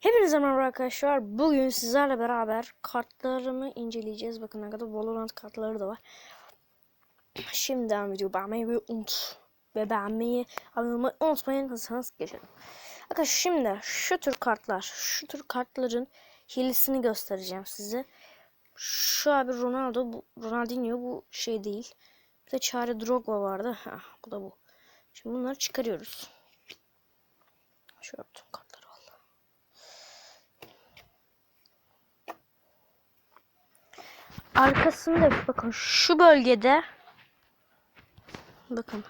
Hepinize merhaba arkadaşlar. Bugün sizlerle beraber kartlarımı inceleyeceğiz. Bakın ne kadar Valorant kartları da var. Şimdiden video beğenmeyi ve unut ve beğenmeyi abone olmayı unutmayın. Hızlıca geçelim. Arkadaşlar şimdi şu tür kartlar, şu tür kartların hilesini göstereceğim size. Şu abi Ronaldo, bu Ronaldinho bu şey değil. Bir de Çare Drogba vardı. Ha, bu da bu. Şimdi bunları çıkarıyoruz. Şöyle bütün kartları al. Arkasında bakın şu bölgede. Bakın.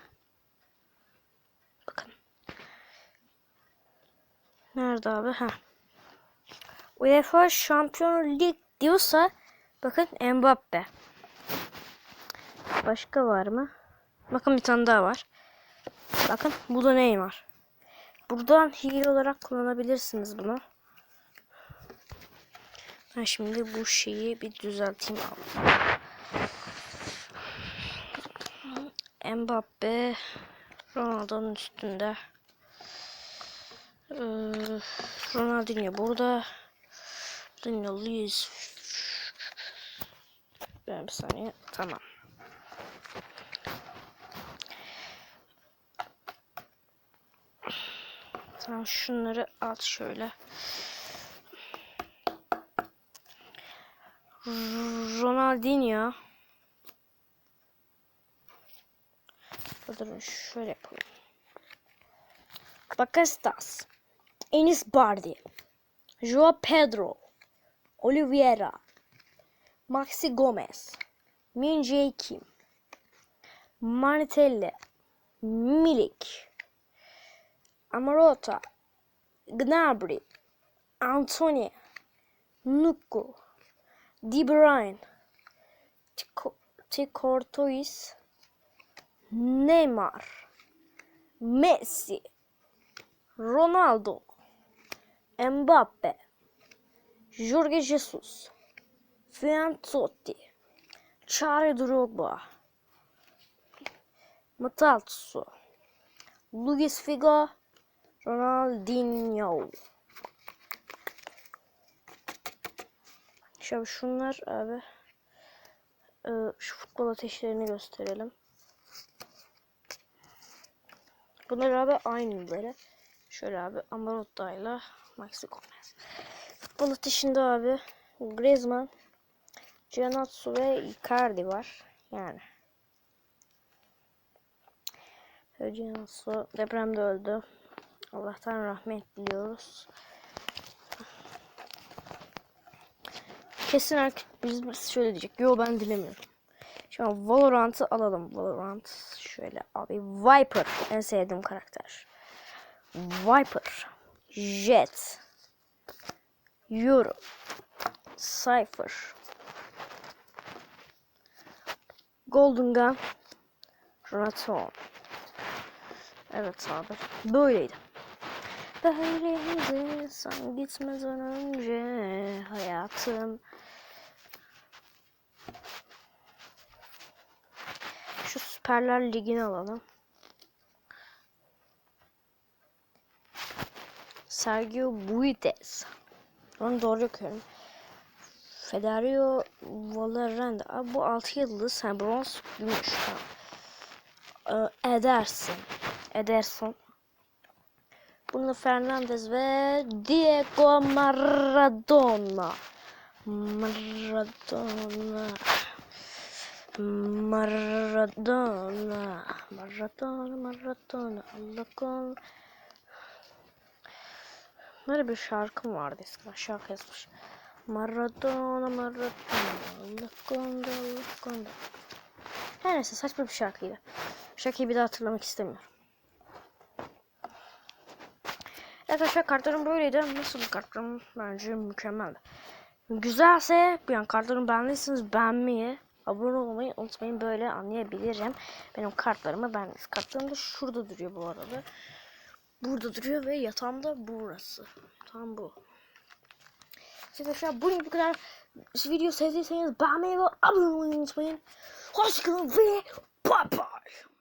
Bakın. Nerede abi? Ha. UEFA Şampiyonlar Lig diyorsa bakın Mbappe. Başka var mı? Bakın bir tane daha var. Bakın bu da Neymar. Buradan hile olarak kullanabilirsiniz bunu ben şimdi bu şeyi bir düzelteyim abi. Mbappe Ronaldo'nun üstünde. Ee, Ronaldinho burada. Ronaldinho Luis. Ben bir saniye. Tamam. Tamam şunları at şöyle. Ronaldinho. Durun şöyle yapalım. Bacastas. Enis Bardi. Joao Pedro. Oliveira. Maxi Gomez. Min Jae Kim. Manitelli. Milik. Amarota. Gnabry. Anthony. Nuku. De Bruyne, Ticortois, Neymar, Messi, Ronaldo, Mbappe, Jorge Jesus, Fianzotti, Çare Drogba, Matalso, Luis Figo, Ronaldinho. Şimdi şunlar abi e, şu futbol ateşlerini gösterelim. Bunlar abi aynı böyle. Şöyle abi Amarotta ile Maxi Gomez. Futbol ateşinde abi Griezmann, Gianazzo ve Icardi var. Yani. Gianazzo depremde öldü. Allah'tan rahmet diliyoruz. Kesin biz şöyle diyecek. Yo ben dilemiyorum. Şimdi Valorant'ı alalım. Valorant şöyle abi. Viper en sevdiğim karakter. Viper. Jet. Euro. Cypher. Golden Gun. Raton. Evet abi. Böyleydi. Böyleydi sen gitmeden önce hayatım. Şu Süperler Ligi'ni alalım. Sergio Buites. Onu doğru okuyorum. Federico Valorant. Abi bu 6 yıldız. Sen bronz gümüş. Edersin. Ederson. Bruno Fernandes ve Diego Maradona. Maradona. Maradona. Maradona, Maradona. Allah kol. Böyle bir şarkım vardı eskiden. Şarkı yazmış. Maradona, Maradona. Allah konda, Allah konda. Her neyse saçma bir şarkıydı. Şarkıyı bir daha hatırlamak istemiyorum. Arkadaşlar kartlarım böyleydi. Nasıl kartlarım bence mükemmeldi. Güzelse yani kartlarımı beğendiyseniz beğenmeyi, abone olmayı unutmayın. Böyle anlayabilirim. Benim kartlarımı beğendiniz. Kartlarım da şurada duruyor bu arada. Burada duruyor ve yatağımda burası. Tam bu. Arkadaşlar bugün bu kadar video sevdiyseniz beğenmeyi ve abone olmayı unutmayın. Hoşçakalın ve bye bye.